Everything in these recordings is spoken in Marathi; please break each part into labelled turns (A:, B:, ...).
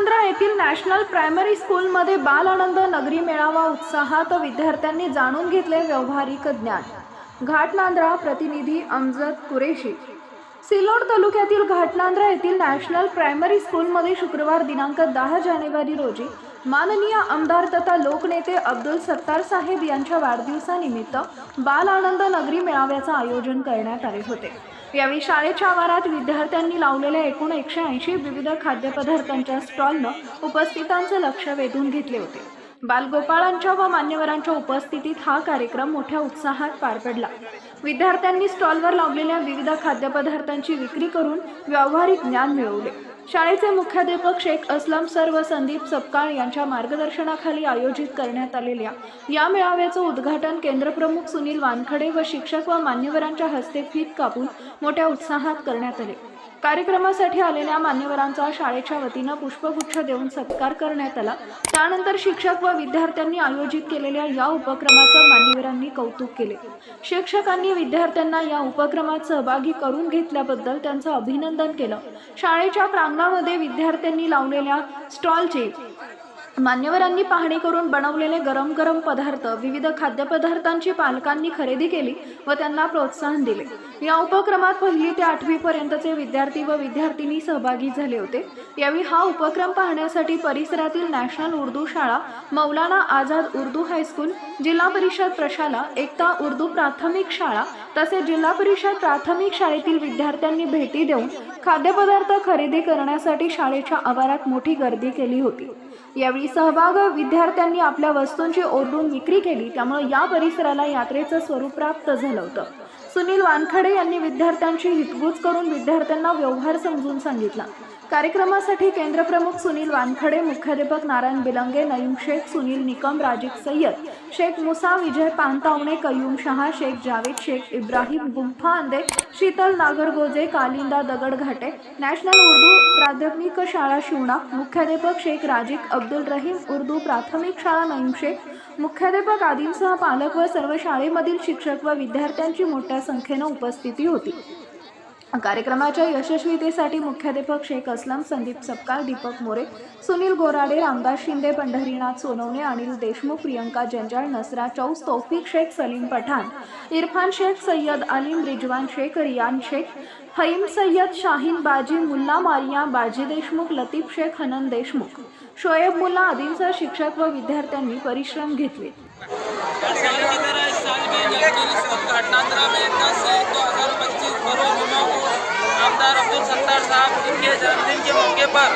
A: घाटनांद्रा येथील नॅशनल प्रायमरी स्कूलमध्ये बाल आनंद नगरी मेळावा उत्साहात विद्यार्थ्यांनी जाणून घेतले व्यावहारिक ज्ञान. घाटनांद्रा प्रतिनिधी अमजद कुरेशी. सिल्लोड तालुक्यातील घाटनांद्रा येथील नॅशनल प्रायमरी स्कूलमध्ये शुक्रवार दिनांक दहा जानेवारी रोजी माननीय आमदार तथा लोकनेते अब्दुल सत्तार साहेब यांच्या वाढदिवसानिमित्त बाल आनंद नगरी मेळाव्याचं आयोजन करण्यात आले होते. यावेळी शाळेच्या आवारात विद्यार्थ्यांनी लावलेल्या एकूण एकशे ऐंशी विविध खाद्यपदार्थांच्या स्टॉलनं उपस्थितांचं लक्ष वेधून घेतले होते. बालगोपाळांच्या व मान्यवरांच्या उपस्थितीत हा कार्यक्रम मोठ्या उत्साहात पार पडला. विद्यार्थ्यांनी स्टॉलवर लावलेल्या विविध खाद्यपदार्थांची विक्री करून व्यावहारिक ज्ञान मिळवले. शाळेचे मुख्याध्यापक शेख असलम सर व संदीप सपकाळ यांच्या मार्गदर्शनाखाली आयोजित करण्यात आलेल्या या मेळाव्याचं उद्घाटन केंद्रप्रमुख सुनील वानखडे व शिक्षक व मान्यवरांच्या हस्ते फीत कापून मोठ्या उत्साहात करण्यात आले. कार्यक्रमासाठी आलेल्या मान्यवरांचा शाळेच्या वतीनं पुष्पगुच्छ देऊन सत्कार करण्यात आला. त्यानंतर शिक्षक व विद्यार्थ्यांनी आयोजित केलेल्या या उपक्रमाचं मान्यवरांनी कौतुक केले. शिक्षकांनी विद्यार्थ्यांना या उपक्रमात सहभागी करून घेतल्याबद्दल त्यांचं अभिनंदन केलं. शाळेच्या प्रांगणामध्ये विद्यार्थ्यांनी लावलेल्या स्टॉलचे मान्यवरांनी पाहणी करून बनवलेले गरम गरम पदार्थ विविध खाद्यपदार्थांची पालकांनी खरेदी केली व त्यांना प्रोत्साहन दिले. या उपक्रमात पहिली ते आठवी पर्यंतचे विद्यार्थी व विद्यार्थिनी सहभागी झाले होते. यावेळी हा उपक्रम पाहण्यासाठी परिसरातील नॅशनल उर्दू शाळा मौलाना आझाद उर्दू हायस्कूल जिल्हा परिषद प्रशाला एकता उर्दू प्राथमिक शाळा तसेच जिल्हा परिषद प्राथमिक शाळेतील विद्यार्थ्यांनी भेटी देऊन खाद्यपदार्थ खरेदी करण्यासाठी शाळेच्या आवारात मोठी गर्दी केली होती. यावेळी सहभाग विद्यार्थ्यांनी आपल्या वस्तूंची ओरडून विक्री केली त्यामुळे या परिसराला यात्रेचं स्वरूप प्राप्त झालं होतं. सुनील वानखडे यांनी विद्यार्थ्यांची हितगुज करून विद्यार्थ्यांना व्यवहार समजून सांगितला. कार्यक्रमासाठी केंद्रप्रमुख सुनील वानखडे मुख्याध्यापक नारायण बिलंगे नईम शेख सुनील निकम राजिक सय्यद शेख मुसा विजय पानतावणे कयूम शहा शेख जावेद शेख इब्राहिम गुंफा अंदे शीतल नागरगोजे कालिंदा दगडघाटे नॅशनल उर्दू प्राथमिक शाळा शिवणा मुख्याध्यापक शेख राजिक अब्दुल रहीम उर्दू प्राथमिक शाळा नईम शेख मुख्याध्यापक आदींसह पालक व सर्व शाळेमधील शिक्षक व विद्यार्थ्यांची मोठ्या संख्येनं उपस्थिती होती. कार्यक्रमाच्या यशस्वीतेसाठी मुख्याध्यापक शेख असलम संदीप सपकाळ दीपक मोरे सुनील गोराडे रामदास शिंदे पंढरीनाथ सोनवणे अनिल देशमुख प्रियंका जंजाळ नसरा चौस तौफिक शेख सलीम पठाण इरफान शेख सय्यद अलीम रिजवान शेख रियान शेख हईम सय्यद शाहीन बाजी मुल्ला मारिया बाजी देशमुख लतीफ शेख हनन देशमुख शोएब मुल्ला आदींसह शिक्षक व विद्यार्थ्यांनी परिश्रम घेतले.
B: साल की तरह इस साल में दस से दो हज़ार पच्चीस को आमदार अब्दुल सत्तार साहब जिनके जन्मदिन के मौके पर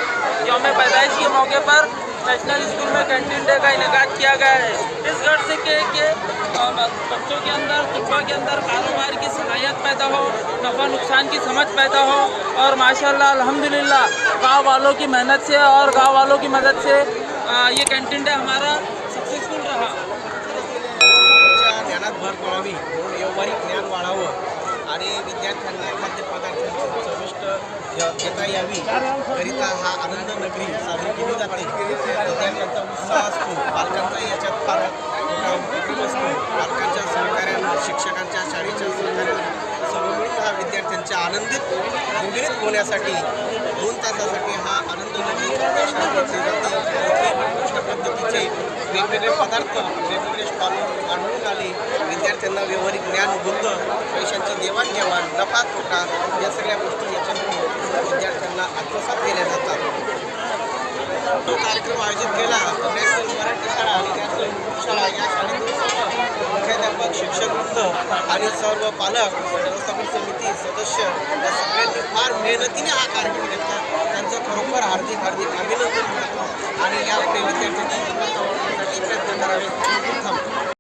B: यौम पैदाइश के मौके पर नेशनल स्कूल में कैंटीन डे का इनका किया गया है। इस घर से के, के बच्चों के अंदर तलबा के अंदर कारोबार की सलाहियत पैदा हो नफ़ा नुकसान की समझ पैदा हो और माशाल्लाह अल्हम्दुलिल्लाह गाँव वालों की मेहनत से और गाँव वालों की मदद से ये कैंटीन डे हमारा
C: ज्ञानात भर पडावी म्हणून व्यावहारिक ज्ञान वाढावं आणि विद्यार्थ्यांना खाद्यपदार्थांची चविष्ट घेता यावी. करिता हा आनंद नगरी साजरी केली जाते. विद्यार्थ्यांचा उत्साह असतो. पालकांचा याच्यात फार मोठा उपक्रम असतो. पालकांच्या सहकार्यानं शिक्षकांच्या शाळेच्या सहकार्यानं सर्व मिळून हा विद्यार्थ्यांच्या आनंदित गुंगरीत होण्यासाठी दोन तासासाठी हा आनंद नगरी शाळा घेतली जाते. वेगवेगळे पदार्थ वेगवेगळे स्टॉल आढळून आले. विद्यार्थ्यांना व्यवहारिक ज्ञान बुद्ध पैशांची देवाणघेवाण नफा तोटा या सगळ्या गोष्टी याच्यातून विद्यार्थ्यांना आत्मसात केल्या जातात. तो कार्यक्रम आयोजित केला. नॅशनल मराठी शाळा आणि नॅशनल शाळा या शाळेतून मुख्याध्यापक शिक्षक वृद्ध आणि सर्व पालक व्यवस्थापन समिती सदस्य या सगळ्यांनी फार मेहनतीने हा कार्यक्रम घेतला. खरोखर हार्दिक हार्दिक अभिनंदन करतो. आणि या विद्यार्थ्यांची सफलता प्रयत्न करावे. थांबतो